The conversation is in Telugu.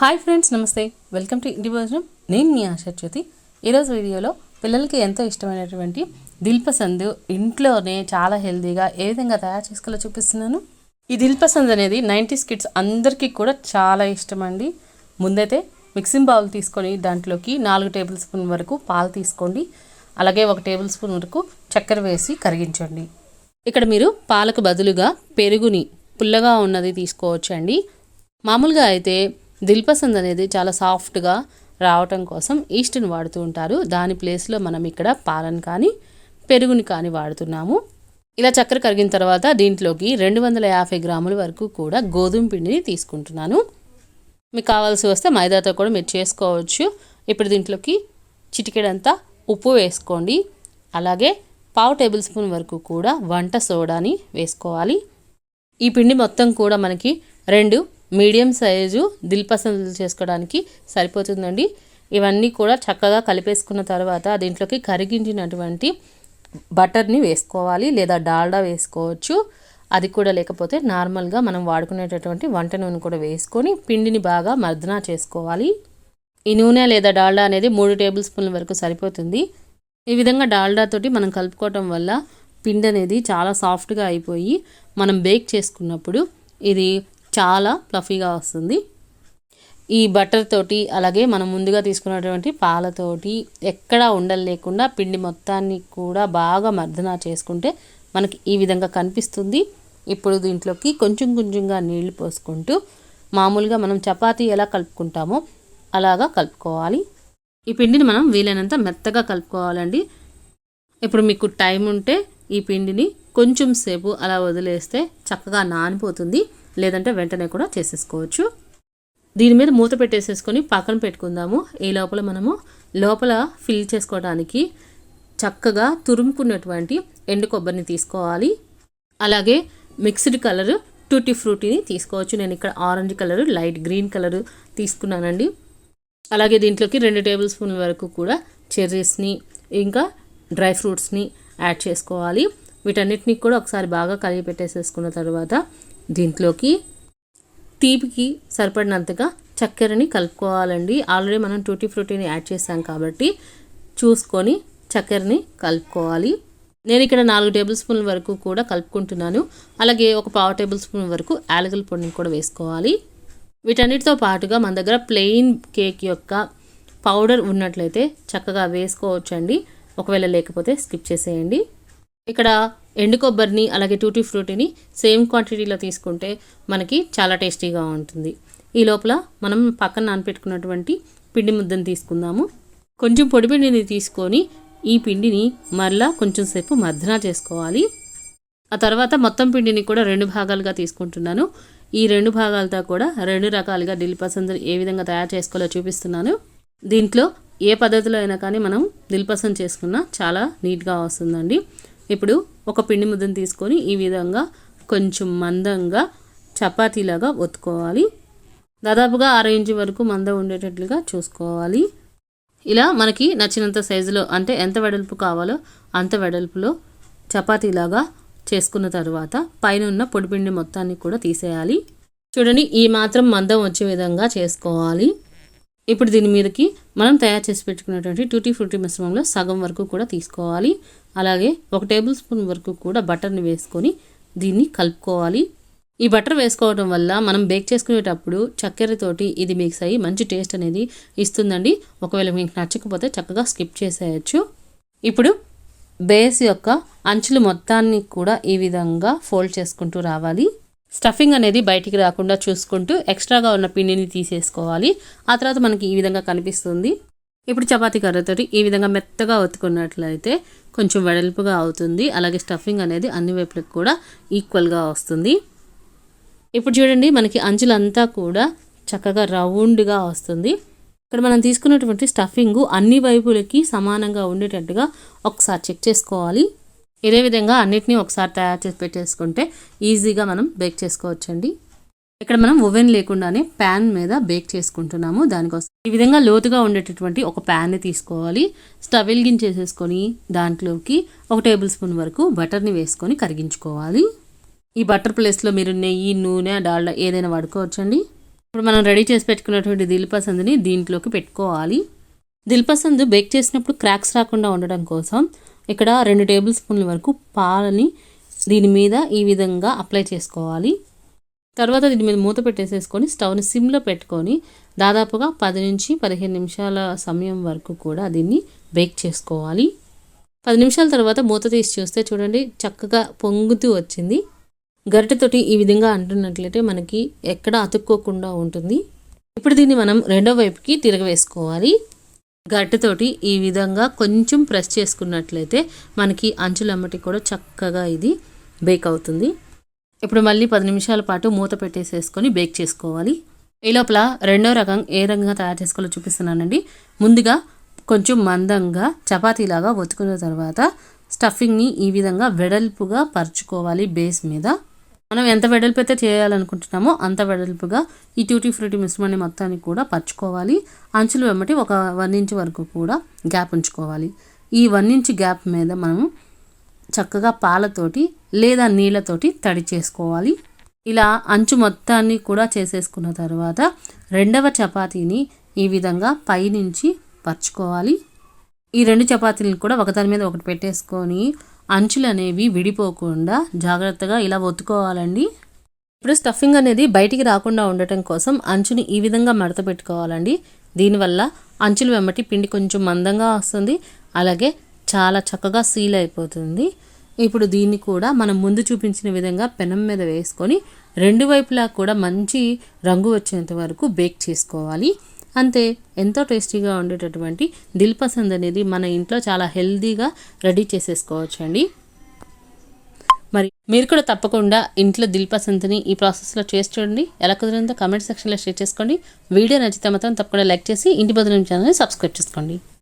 హాయ్ ఫ్రెండ్స్ నమస్తే. వెల్కమ్ టు ఇంటి భోజనం నేను మీ ఆశా జ్యోతి. ఈరోజు వీడియోలో పిల్లలకి ఎంతో ఇష్టమైనటువంటి దిల్పసంద్ ఇంట్లోనే చాలా హెల్తీగా ఏ విధంగా తయారు చేసుకోవాలో చూపిస్తున్నాను. ఈ దిల్పసంద్ అనేది నైంటీస్ కిడ్స్ అందరికీ కూడా చాలా ఇష్టం అండి ముందైతే మిక్సింగ్ బౌల్ తీసుకొని దాంట్లోకి నాలుగు టేబుల్ స్పూన్ వరకు పాలు తీసుకోండి. అలాగే ఒక టేబుల్ స్పూన్ వరకు చక్కెర వేసి కరిగించండి. ఇక్కడ మీరు పాలకు బదులుగా పెరుగుని పుల్లగా ఉన్నది తీసుకోవచ్చండి. మామూలుగా అయితే దిల్పసంద్ అనేది చాలా సాఫ్ట్గా రావటం కోసం ఈస్ట్ని వాడుతూ ఉంటారు. దాని ప్లేస్లో మనం ఇక్కడ పాలను కానీ పెరుగుని కానీ వాడుతున్నాము. ఇలా చక్కెర కరిగిన తర్వాత దీంట్లోకి రెండు వందల యాభై గ్రాముల వరకు కూడా గోధుమ పిండిని తీసుకుంటున్నాను. మీకు కావాల్సి వస్తే మైదాతో కూడా మీరు చేసుకోవచ్చు. ఇప్పుడు దీంట్లోకి చిటికెడంతా ఉప్పు వేసుకోండి. అలాగే పావు టేబుల్ స్పూన్ వరకు కూడా వంట సోడాని వేసుకోవాలి. ఈ పిండి మొత్తం కూడా మనకి రెండు మీడియం సైజు దిల్పసందులు చేసుకోవడానికి సరిపోతుందండి. ఇవన్నీ కూడా చక్కగా కలిపేసుకున్న తర్వాత దీంట్లోకి కరిగించినటువంటి బటర్ని వేసుకోవాలి లేదా డాల్డా వేసుకోవచ్చు. అది కూడా లేకపోతే నార్మల్గా మనం వాడుకునేటటువంటి వంట నూనె కూడా వేసుకొని పిండిని బాగా మర్దనా చేసుకోవాలి. ఈ నూనె లేదా డాల్డా అనేది మూడు టేబుల్ స్పూన్ల వరకు సరిపోతుంది. ఈ విధంగా డాల్డా తోటి మనం కలుపుకోవటం వల్ల పిండి అనేది చాలా సాఫ్ట్గా అయిపోయి మనం బేక్ చేసుకున్నప్పుడు ఇది చాలా ఫ్లఫీగా వస్తుంది. ఈ బటర్ తోటి అలాగే మనం ముందుగా తీసుకున్నటువంటి పాలతోటి ఎక్కడా ఉండలు లేకుండా పిండి మొత్తాన్ని కూడా బాగా మర్దన చేసుకుంటే మనకి ఈ విధంగా కనిపిస్తుంది. ఇప్పుడు దీంట్లోకి కొంచెం కొంచెంగా నీళ్ళు పోసుకుంటూ మామూలుగా మనం చపాతీ ఎలా కలుపుకుంటామో అలాగా కలుపుకోవాలి. ఈ పిండిని మనం వీలైనంత మెత్తగా కలుపుకోవాలండి. ఇప్పుడు మీకు టైం ఉంటే ఈ పిండిని కొంచెం సేపు అలా వదిలేస్తే చక్కగా నానిపోతుంది. లేదంటే వెంటనే కూడా చేసేసుకోవచ్చు. దీని మీద మూత పెట్టేసేసుకొని పక్కన పెట్టుకుందాము. ఈ లోపల మనము లోపల ఫిల్ చేసుకోవడానికి చక్కగా తురుముకున్నటువంటి ఎండు కొబ్బరిని తీసుకోవాలి. అలాగే మిక్స్డ్ కలర్ టూటీ ఫ్రూటీని తీసుకోవచ్చు. నేను ఇక్కడ orange colour light green colour తీసుకున్నానండి. అలాగే దీంట్లోకి రెండు టేబుల్ స్పూన్ల వరకు కూడా చెర్రీస్ని ఇంకా డ్రై ఫ్రూట్స్ని యాడ్ చేసుకోవాలి. వీటన్నిటిని కూడా ఒకసారి బాగా కలిగి పెట్టేసేసుకున్న తర్వాత దీంట్లోకి తీపికి సరిపడినంతగా చక్కెరని కలుపుకోవాలండి. ఆల్రెడీ మనం టూటీ ఫ్రూటీని యాడ్ చేసాం కాబట్టి చూసుకొని చక్కెరని కలుపుకోవాలి. నేను ఇక్కడ నాలుగు టేబుల్ స్పూన్ల వరకు కూడా కలుపుకుంటున్నాను. అలాగే ఒక పావు టేబుల్ స్పూన్ వరకు యాలగల పొడిని కూడా వేసుకోవాలి. వీటన్నిటితో పాటుగా మన దగ్గర ప్లెయిన్ కేక్ యొక్క పౌడర్ ఉన్నట్లయితే చక్కగా వేసుకోవచ్చండి. ఒకవేళ లేకపోతే స్కిప్ చేసేయండి. ఇక్కడ ఎండు కొబ్బరిని అలాగే టూటీ ఫ్రూటీని సేమ్ క్వాంటిటీలో తీసుకుంటే మనకి చాలా టేస్టీగా ఉంటుంది. ఈ లోపల మనం పక్కన నానపెట్టుకున్నటువంటి పిండి ముద్దను తీసుకుందాము. కొంచెం పొడి పిండిని తీసుకొని ఈ పిండిని మరలా కొంచెం సేపు మర్దన చేసుకోవాలి. ఆ తర్వాత మొత్తం పిండిని కూడా రెండు భాగాలుగా తీసుకుంటున్నాను. ఈ రెండు భాగాలతో కూడా రెండు రకాలుగా దిల్ ఏ విధంగా తయారు చేసుకోవాలో చూపిస్తున్నాను. దీంట్లో ఏ పద్ధతిలో అయినా కానీ మనం దిల్ చేసుకున్నా చాలా నీట్గా వస్తుందండి. ఇప్పుడు ఒక పిండి ముద్దను తీసుకొని ఈ విధంగా కొంచెం మందంగా చపాతీలాగా ఒత్తుకోవాలి. దాదాపుగా ఆరు ఇంచు వరకు మంద ఉండేటట్లుగా చూసుకోవాలి. ఇలా మనకి నచ్చినంత సైజులో అంటే ఎంత వెడల్పు కావాలో అంత వెడల్పులో చపాతీలాగా చేసుకున్న తర్వాత పైన ఉన్న పొడిపిండి మొత్తాన్ని కూడా తీసేయాలి. చూడండి ఈ మాత్రం మందం వచ్చే విధంగా చేసుకోవాలి. ఇప్పుడు దీని మీదకి మనం తయారు చేసి పెట్టుకున్నటువంటి టూటీ ఫ్రూటీ మిశ్రమంలో సగం వరకు కూడా తీసుకోవాలి. అలాగే ఒక టేబుల్ స్పూన్ వరకు కూడా బటర్ని వేసుకొని దీన్ని కలుపుకోవాలి. ఈ బటర్ వేసుకోవడం వల్ల మనం బేక్ చేసుకునేటప్పుడు చక్కెరతోటి ఇది మిక్స్ అయ్యి మంచి టేస్ట్ అనేది ఇస్తుందండి. ఒకవేళ మీకు నచ్చకపోతే చక్కగా స్కిప్ చేసేయచ్చు. ఇప్పుడు బేస్ యొక్క అంచులు మొత్తాన్ని కూడా ఈ విధంగా ఫోల్డ్ చేసుకుంటూ రావాలి. స్టఫింగ్ అనేది బయటికి రాకుండా చూసుకుంటూ ఎక్స్ట్రాగా ఉన్న పిండిని తీసేసుకోవాలి. ఆ తర్వాత మనకి ఈ విధంగా కనిపిస్తుంది. ఇప్పుడు చపాతీ కర్రతోటి ఈ విధంగా మెత్తగా ఒత్తుకున్నట్లయితే కొంచెం వెడల్పుగా అవుతుంది. అలాగే స్టఫింగ్ అనేది అన్ని వైపులకు కూడా ఈక్వల్గా వస్తుంది. ఇప్పుడు చూడండి మనకి అంచులంతా కూడా చక్కగా రౌండ్గా వస్తుంది. ఇక్కడ మనం తీసుకున్నటువంటి స్టఫింగ్ అన్ని వైపులకి సమానంగా ఉండేటట్టుగా ఒకసారి చెక్ చేసుకోవాలి. ఇదే విధంగా అన్నిటినీ ఒకసారి తయారు చేసి పెట్టేసుకుంటే ఈజీగా మనం బేక్ చేసుకోవచ్చండి. ఇక్కడ మనం ఓవెన్ లేకుండానే ప్యాన్ మీద బేక్ చేసుకుంటున్నాము. దానికోసం ఈ విధంగా లోతుగా ఉండేటటువంటి ఒక ప్యాన్ని తీసుకోవాలి. స్టవ్ వెలిగించేసేసుకొని దాంట్లోకి ఒక టేబుల్ స్పూన్ వరకు బటర్ని వేసుకొని కరిగించుకోవాలి. ఈ బటర్ ప్లేస్లో మీరు నెయ్యి నూనె డాల్డా ఏదైనా వాడుకోవచ్చండి. ఇప్పుడు మనం రెడీ చేసి పెట్టుకున్నటువంటి దిల్పసందుని దీంట్లోకి పెట్టుకోవాలి. దిల్పసందు బేక్ చేసినప్పుడు క్రాక్స్ రాకుండా ఉండడం కోసం ఇక్కడ రెండు టేబుల్ స్పూన్ల వరకు పాలని దీని మీద ఈ విధంగా అప్లై చేసుకోవాలి. తర్వాత దీని మీద మూత పెట్టేసేసుకొని స్టవ్ని సిమ్లో పెట్టుకొని దాదాపుగా పది నుంచి పదిహేను నిమిషాల సమయం వరకు కూడా దీన్ని బేక్ చేసుకోవాలి. పది నిమిషాల తర్వాత మూత తీసి చూస్తే చూడండి చక్కగా పొంగుతూ వచ్చింది. గరిటెతోటి ఈ విధంగా అంటున్నట్లయితే మనకి ఎక్కడ అతుక్కోకుండా ఉంటుంది. ఇప్పుడు దీన్ని మనం రెండో వైపుకి తిరగవేసుకోవాలి. గరిటెతోటి ఈ విధంగా కొంచెం ప్రెస్ చేసుకున్నట్లయితే మనకి అంచులమ్మటి కూడా చక్కగా ఇది బేక్ అవుతుంది. ఇప్పుడు మళ్ళీ పది నిమిషాల పాటు మూత పెట్టేసేసుకొని బేక్ చేసుకోవాలి. ఈ లోపల రెండో రకం ఏ రకంగా తయారు చేసుకోవాలో చూపిస్తున్నానండి. ముందుగా కొంచెం మందంగా చపాతీలాగా ఒత్తుకున్న తర్వాత స్టఫింగ్ని ఈ విధంగా వెడల్పుగా పరుచుకోవాలి బేస్ మీద. మనం ఎంత వెడల్పు అయితే చేయాలనుకుంటున్నామో అంత వెడల్పుగా ఈ ట్యూటీ ఫ్రూటీ మిశ్రమాన్ని మొత్తాన్ని కూడా పరుచుకోవాలి. అంచులు వెంబటి ఒక వన్ ఇంచ్ వరకు కూడా గ్యాప్ ఉంచుకోవాలి. ఈ వన్ ఇంచ్ గ్యాప్ మీద మనం చక్కగా పాలతోటి లేదా నీళ్ళతోటి తడి చేసుకోవాలి. ఇలా అంచు మొత్తాన్ని కూడా చేసేసుకున్న తర్వాత రెండవ చపాతీని ఈ విధంగా పైనుంచి పరుచుకోవాలి. ఈ రెండు చపాతీలను కూడా ఒకదాని మీద ఒకటి పెట్టేసుకొని అంచులు అనేవి విడిపోకుండా జాగ్రత్తగా ఇలా ఒత్తుకోవాలండి. ఇప్పుడు స్టఫింగ్ అనేది బయటికి రాకుండా ఉండటం కోసం అంచుని ఈ విధంగా మడత పెట్టుకోవాలండి. దీనివల్ల అంచులు వెమ్మటి పిండి కొంచెం మందంగా వస్తుంది. అలాగే చాలా చక్కగా సీల్ అయిపోతుంది. ఇప్పుడు దీన్ని కూడా మనం ముందు చూపించిన విధంగా పెనం మీద వేసుకొని రెండు వైపులా కూడా మంచి రంగు వచ్చేంత వరకు బేక్ చేసుకోవాలి. అంతే ఎంతో టేస్టీగా ఉండేటటువంటి దిల్ పసంద్ అనేది మన ఇంట్లో చాలా హెల్తీగా రెడీ చేసేసుకోవచ్చు అండి మరి మీరు కూడా తప్పకుండా ఇంట్లో దిల్ పసంద్ని ఈ ప్రాసెస్లో చేసి చూడండి. ఎలా కుదిరిందో కమెంట్ సెక్షన్లో షేర్ చేసుకోండి. వీడియో నచ్చితే మాత్రం తప్పకుండా లైక్ చేసి ఇంటి బదులు ఛానల్ని సబ్స్క్రైబ్ చేసుకోండి.